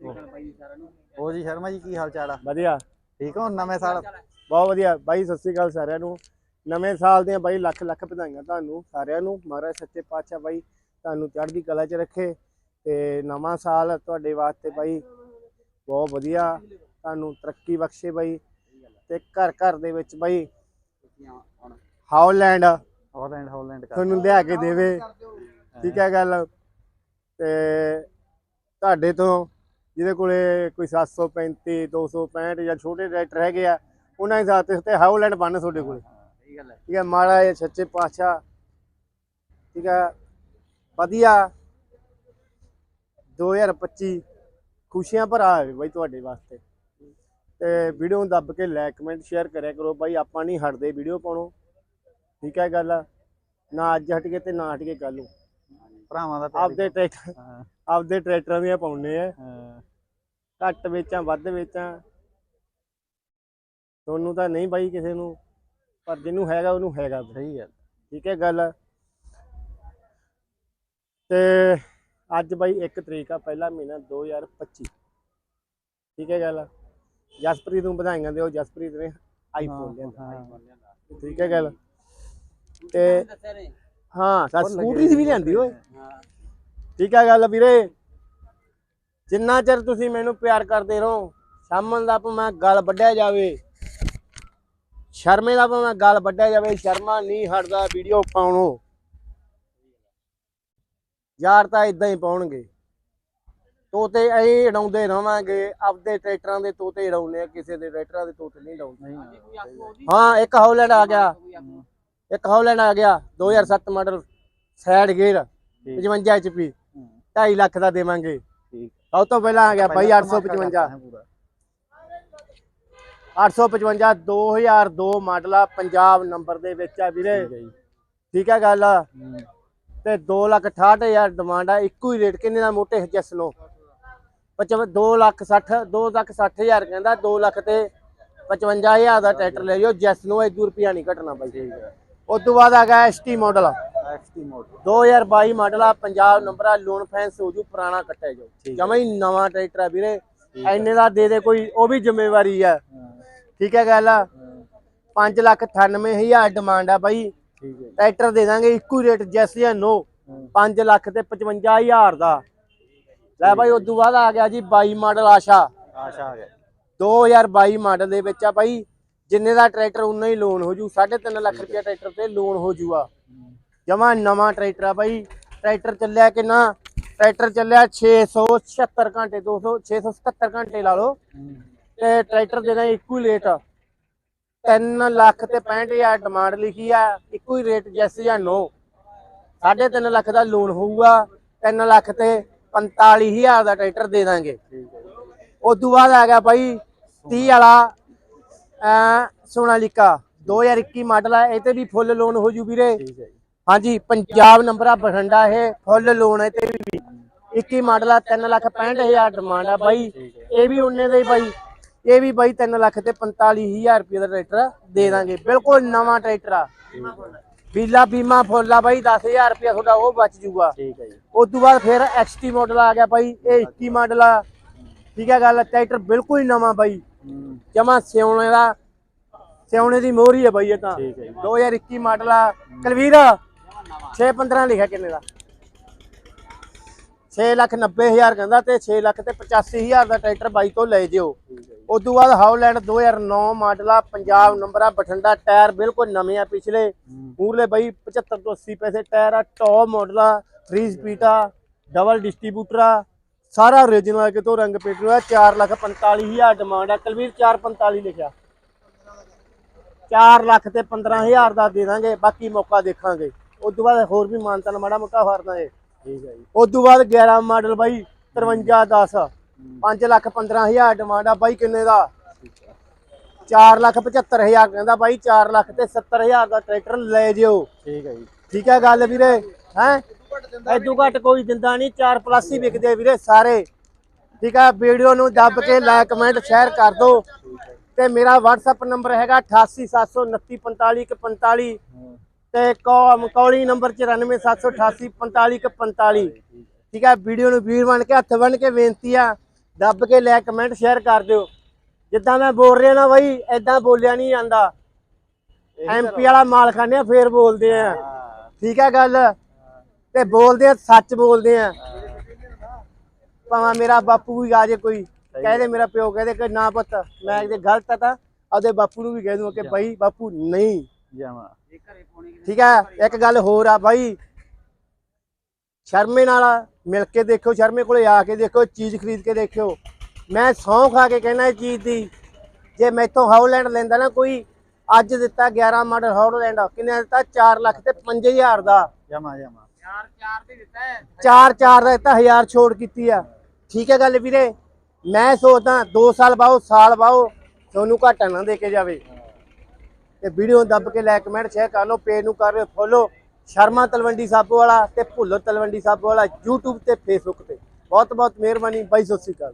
ਹੋ ਜੀ ਸ਼ਰਮਾ ਜੀ ਕੀ ਹਾਲ ਚਾਲ ਆ? ਵਧੀਆ। ਠੀਕ ਹੋ? ਨਵੇਂ ਸਾਲ? ਬਹੁਤ ਵਧੀਆ। ਬਾਈ ਸਤਿ ਸ੍ਰੀ ਅਕਾਲ ਸਾਰਿਆਂ ਨੂੰ। ਨਵੇਂ ਸਾਲ ਦੀਆਂ ਬਾਈ ਲੱਖ ਲੱਖ ਵਧਾਈਆਂ ਤੁਹਾਨੂੰ ਸਾਰਿਆਂ ਨੂੰ। ਮਹਾਰਾਜ ਸੱਚੇ ਪਾਤਸ਼ਾਹ ਬਾਈ ਤੁਹਾਨੂੰ ਚੜ੍ਹਦੀ ਕਲਾ 'ਚ ਰੱਖੇ ਤੇ ਨਵਾਂ ਸਾਲ ਤੁਹਾਡੇ ਵਾਸਤੇ ਬਾਈ ਬਹੁਤ ਵਧੀਆ। ਤੁਹਾਨੂੰ ਤਰੱਕੀ ਬਖਸ਼ੇ ਬਾਈ ਤੇ ਘਰ ਘਰ ਦੇ ਵਿੱਚ ਬਾਈ ਹਾਲੈਂਡ। ਹਾਲੈਂਡ ਹਾਲੈਂਡ ਕਰ। ਤੁਹਾਨੂੰ ਲਿਆ ਕੇ ਦੇਵੇ। ਠੀਕ ਹੈ ਗੱਲ। ਤੇ ਤੁਹਾਡੇ ਤੋਂ ਜਿਹਦੇ ਕੋਲੇ ਕੋਈ 735 265 ਜਾਂ ਛੋਟੇ ਟਰੈਕਟਰ ਹੈਗੇ ਆ ਉਹਨਾਂ ਦੇ ਸਾਥ ਤੇ ਹਾਲੈਂਡ ਬੰਨ ਤੁਹਾਡੇ ਕੋਲੇ। ਸਹੀ ਗੱਲ ਹੈ। ਠੀਕ ਹੈ ਮਹਾਰਾਜ ਸੱਚੇ ਪਾਤਸ਼ਾਹ। ਠੀਕ ਹੈ ਵਧੀਆ। 2025 ਖੁਸ਼ੀਆਂ ਭਰਾ ਹੈ ਬਾਈ ਤੁਹਾਡੇ ਵਾਸਤੇ। ਤੇ ਵੀਡੀਓ ਨੂੰ ਦੱਬ ਕੇ ਲਾਈਕ ਕਮੈਂਟ ਸ਼ੇਅਰ ਕਰਿਆ ਕਰੋ ਬਾਈ ਆਪਾਂ ਨਹੀਂ ਹਟਦੇ ਵੀਡੀਓ ਪਾਉਣੋਂ। ਠੀਕ ਹੈ ਗੱਲ। ਨਾ ਅੱਜ ਹਟ ਕੇ ਤੇ ਨਾ ਹਟ ਕੇ ਕੱਲ ਨੂੰ। ਭਰਾਵਾਂ ਦਾ ਪਿਆਰ ਆਪਦੇ ਟਰੈਕਟਰ ਹਾਂ, ਆਪਦੇ ਟਰੈਕਟਰਾਂ ਦੀਆਂ ਪਾਉਣੇ ਆ। ਹਾਂ, ਘੱਟ ਵੇਚਾਂ ਵੱਧ ਵੇਚਾਂ। ਤੁਹਾਨੂੰ ਤਾਂ ਨਹੀਂ ਬਾਈ ਕਿਸੇ ਨੂੰ ਪਰ ਜਿਹਨੂੰ ਹੈਗਾ ਉਹਨੂੰ ਹੈਗਾ। ਸਹੀ ਗੱਲ। ਠੀਕ ਹੈ ਗੱਲ। ਤੇ ਅੱਜ ਬਾਈ 1 ਤਰੀਕ ਆ ਪਹਿਲਾ ਮਹੀਨਾ 2025 ਠੀਕ ਹੈ ਗੱਲ। ਜਸਪ੍ਰੀਤ ਨੂੰ ਵਧਾਈਆਂ ਦਿਓ ਜਸਪ੍ਰੀਤ ਨੇ ਆਈਫੋਨ ਲਿਆਂਦਾ ਹਾਂ। ਠੀਕ ਹੈ ਗੱਲ। ਤੇ ਹਾਂ ਸਾ ਸਕੂਟਰੀ ਸੀ ਵੀ ਲਿਆਂਦੀ ਓਏ। ਠੀਕ ਹੈ ਗੱਲ ਵੀਰੇ। ਜਿੰਨਾ ਚਿਰ ਤੁਸੀਂ ਮੈਨੂੰ ਪਿਆਰ ਕਰਦੇ ਰਹੋ ਸ਼ਾਮਨ ਦਾ ਭਾਵੇਂ ਗਲ ਵੱਢਿਆ ਜਾਵੇ ਸ਼ਰਮੇ ਦਾ ਭਾਵੇਂ ਗਲ ਵੱਢਿਆ ਜਾਵੇ ਸ਼ਰਮਾ ਨਹੀਂ ਹਟਦਾ ਵੀਡੀਓ ਪਾਉਣੋਂ। ਯਾਰ ਤਾਂ ਇਦਾਂ ਹੀ ਪਾਉਣਗੇ। ਤੋਤੇ ਐਂ ਉਡਾਉਂਦੇ ਰਵਾਂਗੇ ਆਪਦੇ ਟਰੈਕਟਰਾਂ ਦੇ ਤੋਤੇ ਉਡਾਉਂਦੇ ਆ ਕਿਸੇ ਦੇ ਟਰੈਕਟਰਾਂ ਦੇ ਤੋਤੇ ਨਹੀਂ ਉਡਾਉਂਦੇ। ਹਾਂ ਇੱਕ ਹੌਲੈਂਡ ਆ ਗਿਆ। ਇੱਕ ਹੌਲੈਂਡ ਆ ਗਿਆ 2007 model side gear 55 HP 2.5 lakh ਦਾ ਦੇਵਾਂਗੇ। ਠੀਕ। ਸਭ ਤੋਂ ਪਹਿਲਾਂ ਆ ਗਿਆ ਬਾਈ 855 ਪੂਰਾ। 855 2002 ਮਾਡਲ ਆ ਪੰਜਾਬ ਨੰਬਰ ਦੇ ਵਿੱਚ ਆ ਵੀਰੇ। ਠੀਕ ਹੈ ਠੀਕ ਹੈ ਗੱਲ ਹੂੰ, ਤੇ 2 ਲੱਖ 68000 ਡਿਮਾਂਡ ਆ ਇੱਕੋ ਹੀ ਰੇਟ ਕਿੰਨੇ ਦਾ ਮੋਟੇ ਜੈਸ ਲੋ 2 ਲੱਖ 60 2 ਲੱਖ 60000 ਕਹਿੰਦਾ 2 ਲੱਖ ਤੇ 55000 ਦਾ ਟਰੈਕਟਰ ਲੈ ਜਾਓ ਜੈਸ ਨੂੰ 1 ਰੁਪਿਆ ਨਹੀਂ ਘਟਣਾ ਬਾਈ। ਉਸ ਤੋਂ ਬਾਅਦ ਆ ਗਿਆ ST model XT motor 2022 model ਆ ਪੰਜਾਬ ਨੰਬਰ ਆ ਲੋਨ ਫੈਂਸ ਹੋ ਜੂ ਪੁਰਾਣਾ ਕੱਟਿਆ ਜਾਓ ਜਮਾ ਹੀ ਨਵਾਂ ਟਰੈਕਟਰ ਆ ਵੀਰੇ। ਐਨੇ ਦਾ ਦੇ ਦੇ ਕੋਈ ਉਹ ਵੀ ਜ਼ਿੰਮੇਵਾਰੀ ਆ। ਠੀਕ ਹੈ ਗੱਲ ਆ? ਹਾਂ, 5 ਲੱਖ 98000 ਡਿਮਾਂਡ ਆ ਬਾਈ। ਟਰੈਕਟਰ ਦੇ ਦਾਂਗੇ ਇੱਕੋ ਰੇਟ ਜੈਸ ਜਾਂ ਨੋ 5 ਲੱਖ ਤੇ 55000 ਦਾ। ਲੈ ਬਾਈ ਉਦੋਂ ਬਾਅਦ ਆ ਗਿਆ ਜੀ 22 ਮਾਡਲ ਆਸ਼ਾ। ਆਸ਼ਾ ਆ ਗਿਆ। 2022 ਮਾਡਲ ਦੇ ਵਿੱਚ ਆ ਬਾਈ। ਜਿੰਨੇ ਦਾ ਟਰੈਕਟਰ ਉਨਾ ਹੀ ਲੋਨ ਹੋ ਜੂ। 3.5 ਲੱਖ ਰੁਪਏ ਟਰੈਕਟਰ ਤੇ ਲੋਨ ਹੋ ਜੂਗਾ। ਜਮਾ ਨਵਾਂ ਟਰੈਕਟਰ ਆ ਬਾਈ। ਟਰੈਕਟਰ ਚੱਲਿਆ ਕਿੰਨਾ? ਟਰੈਕਟਰ ਚੱਲਿਆ 676 ਘੰਟੇ 200 677 ਘੰਟੇ ਲਾ ਲਓ। ਤੇ ਟਰੈਕਟਰ ਦੇ ਨਾਲ ਇੱਕੋ ਹੀ ਰੇਟ 3 ਲੱਖ ਤੇ 65000 ਡਿਮਾਂਡ ਲਿਖੀ ਆ। ਇੱਕੋ ਹੀ ਰੇਟ ਜੈਸ ਜਾਂ ਨੋ 3.5 ਲੱਖ ਦਾ ਲੋਨ ਹੋਊਗਾ। 3 ਲੱਖ ਤੇ 45000 ਦਾ ਟਰੈਕਟਰ ਦੇ ਦਾਂਗੇ। ਉਸ ਤੋਂ ਬਾਅਦ ਆ ਗਿਆ ਬਾਈ 30 ਵਾਲਾ ਸੋਨਾਲੀਕਾ 2021 ਮਾਡਲ ਆ ਇਹ ਤੇ ਵੀ ਫੁੱਲ ਲੋਨ ਹੋ ਜੂ ਵੀਰੇ। ਠੀਕ ਹੈ ਜੀ। ਹਾਂਜੀ ਪੰਜਾਬ ਨੰਬਰ ਆ ਬਠਿੰਡਾ ਇਹ ਫੁੱਲ ਲੋਨ ਹੈ ਤੇ ਵੀ। 21 ਮਾਡਲ ਆ 3 ਲੱਖ 65000 ਡਿਮਾਂਡ ਆ ਬਾਈ। ਇਹ ਵੀ ਉਹਨੇ ਦਾ ਹੀ ਬਾਈ। ਇਹ ਵੀ ਬਾਈ 3 ਲੱਖ ਤੇ 45000 ਰੁਪਏ ਦਾ ਟਰੈਕਟਰ ਦੇ ਦਾਂਗੇ। ਬਿਲਕੁਲ ਨਵਾਂ ਟਰੈਕਟਰ ਆ। ਬੀਲਾ ਬੀਮਾ ਫੁੱਲ ਆ ਬਾਈ 10000 ਰੁਪਏ ਤੁਹਾਡਾ ਉਹ ਬਚ ਜੂਗਾ। ਠੀਕ ਹੈ ਜੀ। ਉਸ ਤੋਂ ਬਾਅਦ ਫਿਰ ਐਕਸਟੀ ਮਾਡਲ ਆ ਗਿਆ ਬਾਈ ਇਹ 21 ਮਾਡਲ ਆ। ਠੀਕ ਹੈ ਗੱਲ ਟਰੈਕਟਰ ਬਿਲਕੁਲ ਹੀ ਨਵਾਂ ਬਾਈ। ਜਮਾ ਸਿਉਣੇ ਦਾ ਸਿਉਣੇ ਦੀ ਮੋਹਰੀ ਹੈ ਬਾਈ ਇਹ ਤਾਂ। ਠੀਕ ਹੈ ਜੀ। 2021 ਮਾਡਲ ਆ। ਕਲਵੀਰ 615 ਲਿਖਿਆ ਕਿੰਨੇ ਦਾ? 6 ਲੱਖ 90 ਹਜ਼ਾਰ ਕਹਿੰਦਾ ਤੇ 6 ਲੱਖ ਤੇ 85 ਹਜ਼ਾਰ ਦਾ ਟਰੈਕਟਰ ਬਾਈ ਤੋਂ ਲੈ ਜਿਓ। ਉਸ ਤੋਂ ਬਾਅਦ ਹਾਉਲੈਂਡ 2009 ਮਾਡਲ ਆ। ਪੰਜਾਬ ਨੰਬਰ ਆ ਬਠਿੰਡਾ ਟਾਇਰ ਬਿਲਕੁਲ ਨਵੇਂ ਆ ਪਿਛਲੇ। ਮੂਰਲੇ ਬਾਈ 75 ਤੋਂ 80 ਪੈਸੇ ਟਾਇਰ ਆ। ਟੌਪ ਮਾਡਲ ਆ 3 ਸਪੀਡ ਆ ਡਬਲ ਡਿਸਟ੍ਰੀਬਿਊਟਰ ਆ। ਸਾਰਾ ਓਰੀਜਨਲ ਕਿਤੋਂ ਰੰਗ ਪੇਟੂ ਆ 4 ਲੱਖ 45 ਹਜ਼ਾਰ ਡਿਮਾਂਡ ਆ। ਕਲਵੀਰ 445 ਲਿਖਿਆ। 4 ਲੱਖ ਤੇ 15000 ਦਾ ਦੇ ਦਾਂਗੇ ਬਾਕੀ ਮੌਕਾ ਦੇਖਾਂਗੇ। ਉਸ ਤੋਂ ਬਾਅਦ ਹੋਰ ਵੀ ਮਾਨਤਾ ਨਾਲ ਮਾੜਾ ਮੋਟਾ ਫਰ ਦਾਂਗੇ ਠੀਕ ਹੈ ਜੀ। ਉਸ ਤੋਂ ਬਾਅਦ 11 ਮਾਡਲ ਬਾਈ 53 10 5 ਲੱਖ 15000 ਡਿਮਾਂਡ ਆ ਬਾਈ ਕਿੰਨੇ ਦਾ? 4 ਲੱਖ 75000 ਕਹਿੰਦਾ ਬਾਈ 4 ਲੱਖ ਤੇ 70000 ਦਾ ਟਰੈਕਟਰ ਲੈ ਜਿਓ। ਠੀਕ ਹੈ ਜੀ। ਠੀਕ ਹੈ ਗੱਲ ਵੀਰੇ ਹੈ? ਐਦੂ ਘੱਟ ਕੋਈ ਦਿੰਦਾ ਨਹੀਂ 4 ਪਲੱਸ ਹੀ ਵਿਕਦੇ ਆ ਵੀਰੇ ਸਾਰੇ। ਠੀਕ ਹੈ ਵੀਡੀਓ ਨੂੰ ਦੱਬ ਕੇ ਲਾਈਕ ਕਮੈਂਟ ਸ਼ੇਅਰ ਕਰ ਦਿਓ ਤੇ ਮੇਰਾ WhatsApp ਨੰਬਰ ਹੈਗਾ 8879455145 ਤੇ ਕੌਲੀ ਨੰਬਰ 9478845145 ਠੀਕ ਹੈ ਵੀਡੀਓ ਨੂੰ ਵੀਰ ਬਣ ਕੇ ਹੱਥ ਬਣ ਕੇ ਬੇਨਤੀ ਆ ਦੱਬ ਕੇ ਲੈ ਕਮੈਂਟ ਸ਼ੇਅਰ ਕਰ ਦਿਓ। ਜਿੱਦਾਂ ਮੈਂ ਬੋਲ ਰਿਹਾ ਨਾ ਬਾਈ ਐਦਾਂ ਬੋਲਿਆ ਨਹੀਂ ਜਾਂਦਾ। ਐਮਪੀ ਵਾਲਾ ਮਾਲ ਖਾਂਦੇ ਆ ਫੇਰ ਬੋਲਦੇ ਆ। ਠੀਕ ਹੈ ਗੱਲ। ਤੇ ਬੋਲਦੇ ਆ ਸੱਚ ਬੋਲਦੇ ਆ। ਭਾਵੇਂ ਮੇਰਾ ਬਾਪੂ ਵੀ ਆ ਜੇ ਕੋਈ ਕਹਦੇ ਮੇਰਾ ਪਿਓ ਕਹਦੇ ਕਿ ਨਾ ਪੁੱਤ ਮੈਂ ਕਿਤੇ ਗਲਤ ਆ ਤਾਂ ਆਪਦੇ ਬਾਪੂ ਨੂੰ ਵੀ ਕਹਿ ਦੂੰਗਾ ਕਿ ਭਾਈ ਬਾਪੂ ਨਹੀਂ। ਜਮਾ ਠੀਕ ਹੈ ਇੱਕ ਗੱਲ ਹੋਰ ਆ ਭਾਈ ਸ਼ਰਮੇ ਨਾਲ ਮਿਲ ਕੇ ਦੇਖੋ ਸ਼ਰਮੇ ਕੋਲੇ ਆ ਕੇ ਦੇਖੋ ਚੀਜ਼ ਖਰੀਦ ਕੇ ਦੇਖਿਓ। ਮੈਂ ਸੌਂ ਖਾ ਕੇ ਕਹਿਣਾ ਇਹ ਚੀਜ਼ ਦੀ ਜੇ ਮੈਥੋਂ ਹਾਊਲੈਂਡ ਲੈਂਦਾ ਨਾ ਕੋਈ ਅੱਜ ਦਿੱਤਾ 11 ਮਾਡਲ ਹਾਊਲੈਂਡ ਕਿੰਨੇ ਦਿੱਤਾ? 4 ਲੱਖ ਤੇ 5000 ਦਾ। ਜਮਾ ਜਮਾ ਚਾਰ ਚਾਰ ਦਾ ਦਿੱਤਾ 1000 ਛੋੜ ਕੀਤੀ ਆ। ਠੀਕ ਹੈ ਗੱਲ ਵੀਰੇ, ਮੈਂ ਸੋਚਦਾ 2 ਸਾਲ ਬਾਅਦ ਸਾਲ ਬਾਅਦ ਤੁਹਾਨੂੰ ਘਾਟਾ ਨਾ ਦੇ ਕੇ ਜਾਵੇ। ਤੇ ਵੀਡੀਓ ਦੱਬ ਕੇ ਲਾਈਕ ਕਮੈਂਟ ਸ਼ੇਅਰ ਕਰ ਲਓ ਪੇਜ ਨੂੰ ਕਰ ਲਿਓ ਫੋਲੋ ਸ਼ਰਮਾ ਤਲਵੰਡੀ ਸਾਬੋ ਵਾਲਾ ਤੇ ਭੁੱਲਰ ਤਲਵੰਡੀ ਸਾਬੋ ਵਾਲਾ YouTube ਤੇ Facebook ਤੇ। ਬਹੁਤ ਬਹੁਤ ਮਿਹਰਬਾਨੀ, ਬਾਈ, ਸਤਿ ਸ਼੍ਰੀ ਅਕਾਲ।